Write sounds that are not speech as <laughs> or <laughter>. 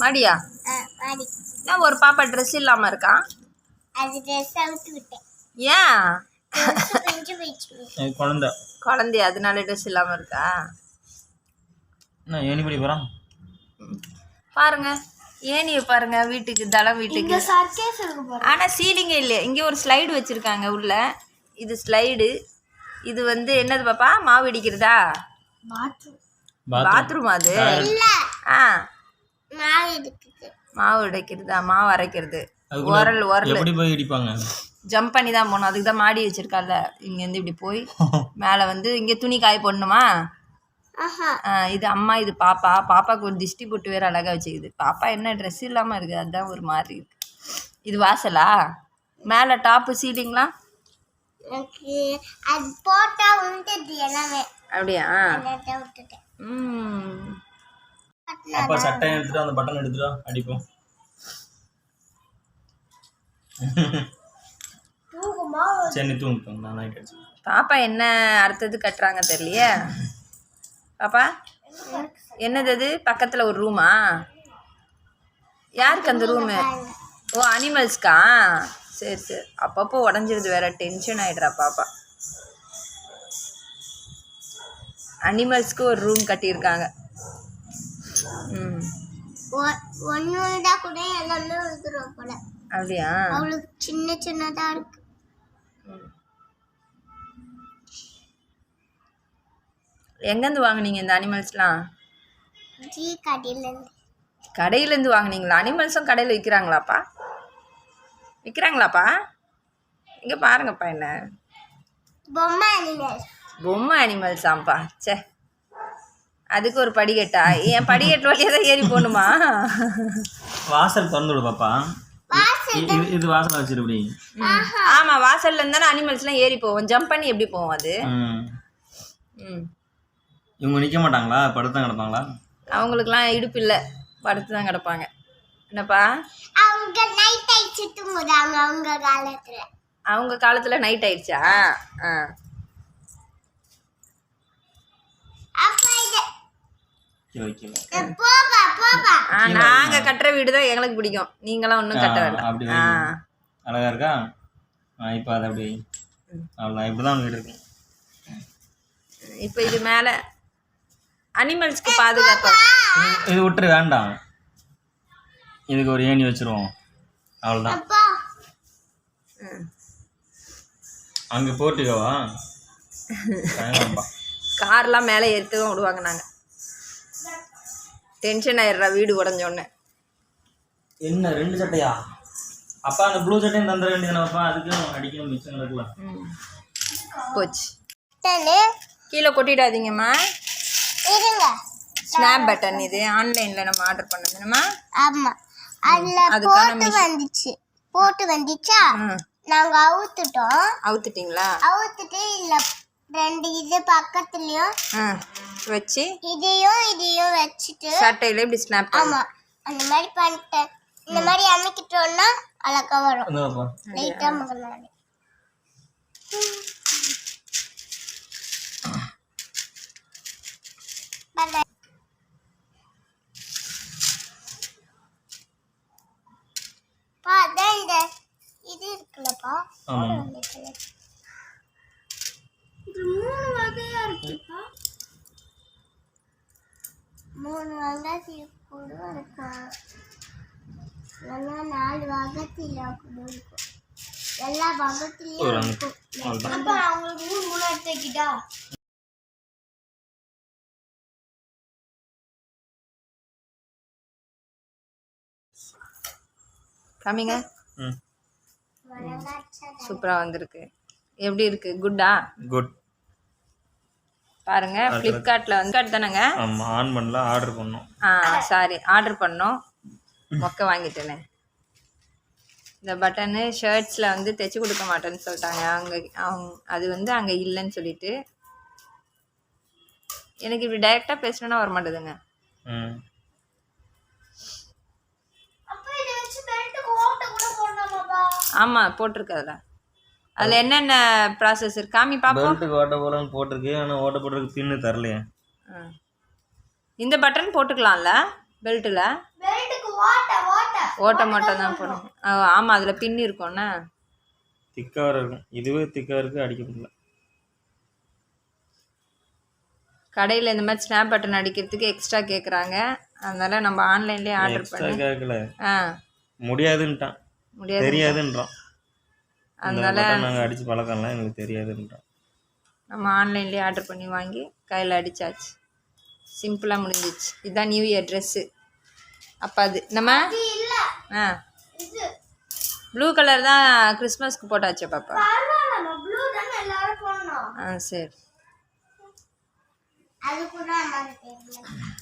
மாடியா? ஆ, மாடி. ஏன் ஒரு பாப்பா ட்ரெஸ் அவுத்து விட்டேன். ஏன்? குழந்தை. குழந்தை அதனால ட்ரெஸ் இல்லாமல் இருக்கா? பாருங்க. ஏனியை பாருங்க வீட்டுக்கு தளம் வீட்டுக்கு. சர்க்கேஸ் இருக்கு பாரு. ஆனால் சீலிங்கே இல்லை. இங்கே ஒரு ஸ்லைடு வச்சுருக்காங்க உள்ள. இது ஸ்லைடு இது வந்து என்னது பாப்பா? மாவு இடிக்கிறதா? பாத்ரூம் அது? இல்ல. ஆ. மாவு இருக்குது மாவு அரைக்கிறது. உரல் உரல் எப்படி போய் இடிப்பாங்க? ஜம்ப் பண்ணி தான் போகணும். அதுக்கு தான் மாடி வச்சிருக்கால இங்கேருந்து இப்படி போய் <laughs> மேலே வந்து இங்கே துணி காய போடணுமா? இது அம்மா இது பாப்பா. பாப்பாவுக்கு ஒரு திஷ்டி போட்டு வேற அழகா வச்சுக்குது. பாப்பா என்ன ட்ரெஸ் இல்லாமல் இருக்குது அதுதான் ஒரு மாதிரி இருக்கு. இது வாசலா? மேலே டாப்பு எல்லாமே. அப்படியா? அப்பா சட்டை எடுத்துட்டு அந்த பட்டன் எடுத்துட்டு அடிப்போம். தூங்குமா? சரி நீ தூங்கிட்டோம் நான் நைட் அடிச்சு பாப்பா என்ன அடுத்தது கட்டுறாங்க தெரியலையே? பாப்பா என்னது அது? பக்கத்தில் ஒரு ரூமா யாருக்கு அந்த ரூமு ஓ அனிமல்ஸ்க்கா சரி சரி. அப்பப்போ உடஞ்சிருது வேற. டென்ஷன் ஆயிடுறா பாப்பா. அனிமல்ஸ்க்கு ஒரு ரூம் கட்டியிருக்காங்க. ம். ஒன்னு விடா கூட எல்லாமே விழுந்துரும் போல. அப்படியா? அவளுக்கு சின்ன சின்னதா இருக்கு. எங்கேருந்து வாங்குனீங்க இந்த அனிமல்ஸ்லாம்? ஜி கடையில இருந்து கடையிலேருந்து வாங்குனீங்களா? அனிமல்ஸும் கடையில் விற்கிறாங்களாப்பா? விற்கிறாங்களாப்பா? இங்கே பாருங்கப்பா என்ன. பொம்மை அனிமல் பொம்மை அனிமல்ஸாம்ப்பா ச்சே. அதுக்கு ஒரு படிக்கட்டா? என் படிக்கட்டு வழியாக தான் ஏறி போகணுமா? வாசல் திறந்து விடு பாப்பா இது வாசல் வச்சிருப்படி ஆமாம் வாசல்ல இருந்தானே அனிமல்ஸ்லாம் ஏறி போவோம். ஜம்ப் பண்ணி எப்படி போவோம் அது? ம். ம். இவங்க நிற்க மாட்டாங்களா? படுத்தான் கிடப்பாங்களா? அவங்களுக்குலாம் இடுப்பு இல்லை. படுத்து தான் கிடப்பாங்க. என்னப்பா? அவங்க நைட் ஆயிடுச்சு தூங்குறாங்க அவங்க காலத்துல. அவங்க காலத்தில் நைட் ஆயிடுச்சா? ஆ அப்ப இது நாங்கள் கட்டுற வீடு தான் எங்களுக்கு பிடிக்கும். நீங்களாம் ஒன்றும் கட்ட வேண்டாம். அழகா இருக்கா? ஆ இப்போ அதை அப்படி. வை. அவ்வளோதான் இப்படி தான் வீடு இருக்கு. இப்போ இது மேலே அனிமல்ஸ்க்கு பாதுகாப்பு? இது- விட்டுரு வேண்டாம். இதுக்கு ஒரு ஏணி வச்சிருவோம். அவ்வளோதான். அங்கே போட்டுக்கவா வேணாம்பா. கார்லாம் மேலே ஏற்றுவும் விடுவாங்க நாங்கள் டென்ஷன் ஆயிடுறா வீடு உடஞ்ச உடனே என்ன ரெண்டு சட்டையா? அப்பா அந்த ப்ளூ சட்டையும் தந்துட வேண்டியதுனப்பா அதுக்கு அடிக்கணும் மிச்சம் கிடக்கல. ம். போச்சு. தானே கீழே கொட்டிடாதீங்கம்மா. இருங்க. ஸ்னாப் பட்டன் இது. ஆன்லைனில் நம்ம ஆர்டர் பண்ணது நம்ம ஆமா. அதுல போட்டு வந்துச்சு. போட்டு வந்துச்சா? நாங்க அவுத்துட்டோம். அவுத்துட்டிங்களா? அவுத்துட்டு இல்ல. ரெண்டு இது பக்கத்துலயும் ம் வச்சு இதையும் இதையும் வச்சுட்டு சட்டையில் இப்படி ஸ்னாப் பண்ணு. ஆமா அந்த மாதிரி பண்ணிட்டேன் இந்த மாதிரி அமைக்கிட்டோம்னா அழகா வரும். லைட்டா இந்த இது இருக்குல்லப்பா ஆமாம் இந்த colour. இது மூணு வகையா இருக்குப்பா மூணு வகை கூட இருக்கும் இல்லைன்னா நாலு வகத்தில் கூட இருக்கும் எல்லா வகத்துலயும் இருக்கும் அப்பா அவங்களுக்கு மூணு மூணு எடுத்துக்கிட்டா? காமிங்க சூப்பராக வந்திருக்கு. எப்படி இருக்கு? குட்டா குட் பாருங்க ஃப்ளிப்கார்ட்டில் வந்து ஃப்ளிப்கார்ட் தானேங்க? ஆமாம் ஆன் பண்ணல ஆர்டர் பண்ணோம். ஆ சாரி ஆர்டர் பண்ணோம். மொக்க வாங்கிட்டேனே. இந்த பட்டனு ஷர்ட்ஸில் வந்து தைச்சி கொடுக்க மாட்டேன்னு சொல்லிட்டாங்க. அங்கே அவங்க அது வந்து அங்கே இல்லைன்னு சொல்லிட்டு. எனக்கு இப்படி டைரெக்டாக பேசணுன்னா வர மாட்டேதுங்க ம் அப்பா இதை வச்சு பெல்ட்டுக்கு ஓட்ட கூட போடலாமாப்பா? ஆமாம் போட்டிருக்கு அதில். அதில் என்னென்ன ப்ராசஸ் இருக்கு? காமி பார்ப்போம் பெல்ட்டுக்கு ஓட்ட போலன்னு போட்டிருக்கு ஆனால் ஓட்ட போடுறதுக்கு பின்னு தரலையே. ஆ. இந்த பட்டன் போட்டுக்கலாம்ல பெல்ட்டில் ஓட்ட ஓட்ட. ஓட்டை மட்டும் தான் போடணும். ஆமாம் அதில் பின் இருக்கும்ண்ணா திக்காக இருக்கும். இதுவே திக்காக இருக்குது அடிக்க முடியல. கடையில் இந்த மாதிரி ஸ்னாப் பட்டன் அடிக்கிறதுக்கு எக்ஸ்ட்ரா கேட்குறாங்க அதனால நம்ம ஆன்லைன்லேயே ஆர்டர் பண்ணி. கேட்கல ஆ. முடியாதுன்ட்டான். முடியாது தெரியாதுன்றான். அதனால நாங்கள் அடித்து பழக்கம்லாம் எங்களுக்கு தெரியாதுன்றான் நம்ம ஆன்லைன்லேயே ஆர்டர் பண்ணி வாங்கி கையில் அடிச்சாச்சு. சிம்பிளாக முடிஞ்சிச்சு. இதுதான் நியூ இயர் ட்ரெஸ்ஸு அப்போ அது நம்ம இல்ல. ஆ. இது. ப்ளூ கலர் தான் கிறிஸ்மஸ்க்கு போட்டாச்சு பாப்பா. பரவாயில்ல ப்ளூ தானே எல்லாரும் போடணும். ஆ சரி.